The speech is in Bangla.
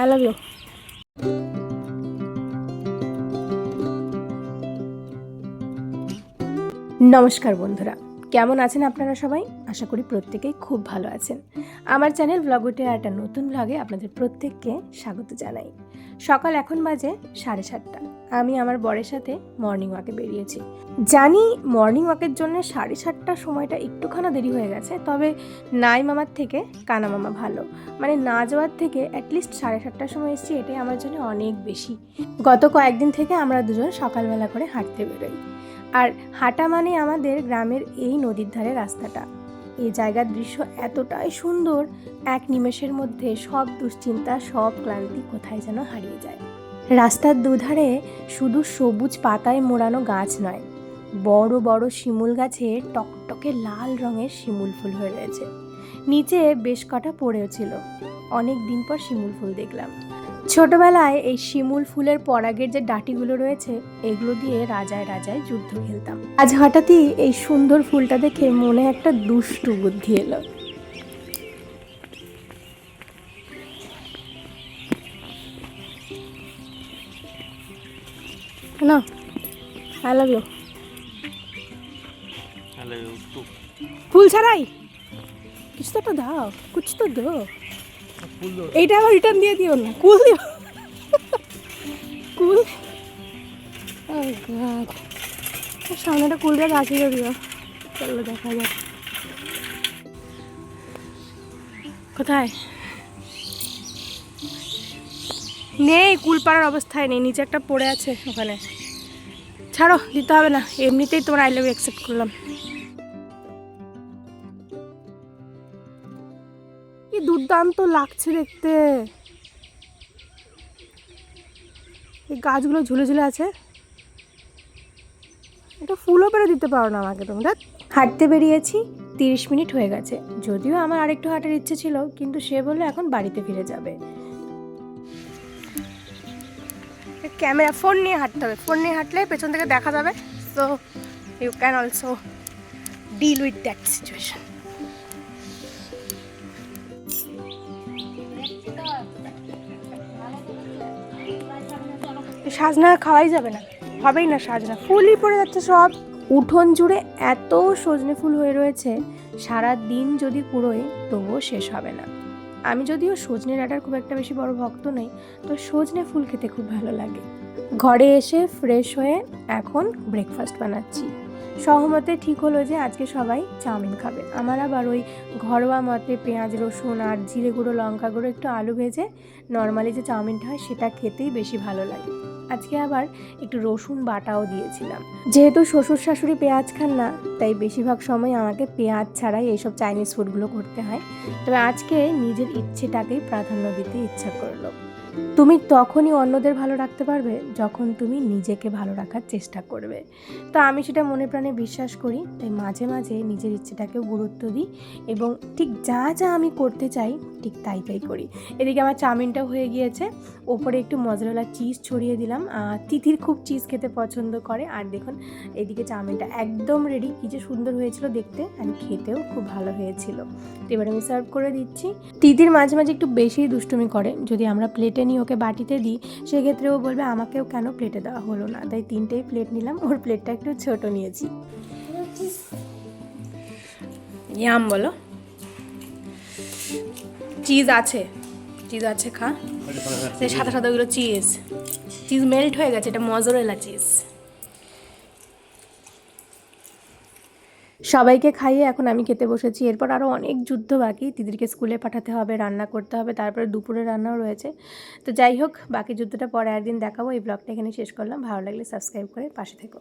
I love you. নমস্কার বন্ধুরা, কেমন আছেন আপনারা সবাই? আশা করি প্রত্যেকেই খুব ভালো আছেন। আমার চ্যানেল ব্লগটে একটা নতুন ব্লগে আপনাদের প্রত্যেককে স্বাগত জানাই। সকাল এখন বাজে সাড়ে সাতটা। আমি আমার বরের সাথে মর্নিং ওয়াকে বেরিয়েছি। জানি মর্নিং ওয়াকের জন্য সাড়ে সাতটার সময়টা একটুখানা দেরি হয়ে গেছে, তবে নাই মামার থেকে কানা মামা ভালো। মানে না যাওয়ার থেকে অ্যাটলিস্ট সাড়ে সাতটার সময় এসেছি, এটাই আমার জন্য অনেক বেশি। গত কয়েকদিন থেকে আমরা দুজন সকালবেলা করে হাঁটতে বেরোই। আর হাঁটা মানে আমাদের গ্রামের এই নদীর ধারে রাস্তাটা। এই জায়গার দৃশ্য এতটাই সুন্দর, এক নিমেষের মধ্যে সব দুশ্চিন্তা, সব ক্লান্তি কোথায় যেন হারিয়ে যায়। রাস্তার দুধারে শুধু সবুজ পাতায় মোড়ানো গাছ নয়, বড় বড় শিমুল গাছে টকটকে লাল রঙের শিমুল ফুল হয়ে রয়েছে। নিচে বেশ কটা পড়েও ছিল। অনেক দিন পর শিমুল ফুল দেখলাম। ছোটবেলায় এই শিমুল ফুলের পরাগের যে ডাটিগুলো রয়েছে, এগুলো দিয়ে রাজায় রাজায় যুদ্ধ খেলতাম। আজ হঠাৎই এই সুন্দর ফুলটা দেখে মনে একটা দুষ্টু বুদ্ধি এলো। না I love you hello YouTube ফুল ছাড়াই? কিছু তো একটা দাও কুছ তো দো। এইটা আবার রিটার্ন দিয়ে দিও না কুল দিও। কুল। Oh সামনে একটা কুল গাছ আছে যদিও। চলো দেখা যাক। কোথায়? নেই কুল পাড়ার অবস্থায় নেই, নিচে একটা পড়ে আছে ওখানে। ছাড়ো, দিতে হবে না, এমনিতেই তোমার আই লাভ অ্যাকসেপ্ট করলাম। কি দুর্দান্ত লাগছে দেখতে। এই গাছগুলো ঝুলে ঝুলে আছে। এটা ফুলও পেরে দিতে পারো না আমাকে তোমরা হাঁটতে বেরিয়েছি, তিরিশ মিনিট হয়ে গেছে। যদিও আমার আরেকটু হাঁটার ইচ্ছে ছিল, কিন্তু সে বলল এখন বাড়িতে ফিরে যাবে। ক্যামেরা, ফোন নিয়ে হাঁটতে হবে। ফোন নিয়ে হাঁটলে পেছন থেকে দেখা যাবে। So you can also deal with that situation সাজনা খাওয়াই যাবে না। হবেই না সাজনা। ফুলই পড়ে যাচ্ছে সব। উঠোন জুড়ে এত সজনে ফুল হয়ে রয়েছে সারা দিন যদি কুড়োয় তবুও শেষ হবে না। আমি যদিও সজনে ডাঁটার খুব একটা বেশি বড় ভক্ত নই, তো সজনে ফুল খেতে খুব ভালো লাগে। ঘরে এসে ফ্রেশ হয়ে এখন ব্রেকফাস্ট বানাচ্ছি। সহমতে ঠিক হলো যে আজকে সবাই চাউমিন খাবে। আমার আবার ওই ঘরোয়া মতে পেঁয়াজ, রসুন আর জিরে গুঁড়ো, লঙ্কা গুঁড়ো একটু আলু ভেজে নর্মালি যে চাউমিনটা হয় সেটা খেতেই বেশি ভালো লাগে। আজকে আবার একটু রসুন বাটাও দিয়েছিলাম। যেহেতু শ্বশুর শাশুড়ি পেঁয়াজ খান না, তাই বেশিরভাগ সময় আমাকে পেঁয়াজ ছাড়াই এইসব চাইনিজ ফুডগুলো করতে হয়। তবে আজকে নিজের ইচ্ছেটাকেই প্রাধান্য দিতে ইচ্ছা করল। তুমি তখনই অন্যদের ভালো রাখতে পারবে যখন তুমি নিজেকে ভালো রাখার চেষ্টা করবে। তো আমি সেটা মনে প্রাণে বিশ্বাস করি, তাই মাঝে মাঝে নিজের ইচ্ছেটাকেও গুরুত্ব দিই এবং ঠিক যা যা আমি করতে চাই, ঠিক তাই তাই করি। এদিকে আমার চাউমিনটাও হয়ে গিয়েছে, ওপরে একটু মজরেলা চিজ ছড়িয়ে দিলাম। তিথির খুব চিজ খেতে পছন্দ করে। আর দেখুন, এদিকে চাউমিনটা একদম রেডি কি যে সুন্দর হয়েছিল দেখতে আর খেতেও খুব ভালো হয়েছিল। তো এবার আমি সার্ভ করে দিচ্ছি। তিথির মাঝে মাঝে একটু বেশি দুষ্টুমি করে। যদি আমরা প্লেটে নিই ওকে বাটিতে দিই সেক্ষেত্রে ও বলবে আমাকেও কেন প্লেটে দেওয়া হলো না? তাই তিনটেই প্লেট নিলাম ওর প্লেটটা একটু ছোট নিয়েছি। ইয়াম বলো। চিজ আছে। চিজ আছে খা। সাদা সাদা ওগুলো চিজ চিজ মেল্ট হয়ে গেছে এটা মজরেলা চিজ সবাইকে খাইয়ে এখন আমি খেতে বসেছি। এরপর আরও অনেক যুদ্ধ বাকি। দিদিকে স্কুলে পাঠাতে হবে, রান্না করতে হবে, তারপরে দুপুরে রান্নাও রয়েছে। তো যাই হোক, বাকি যুদ্ধটা পরে একদিন দেখাবো। এই ব্লগটা এখানে শেষ করলাম। ভালো লাগলে সাবস্ক্রাইব করে পাশে থেকো।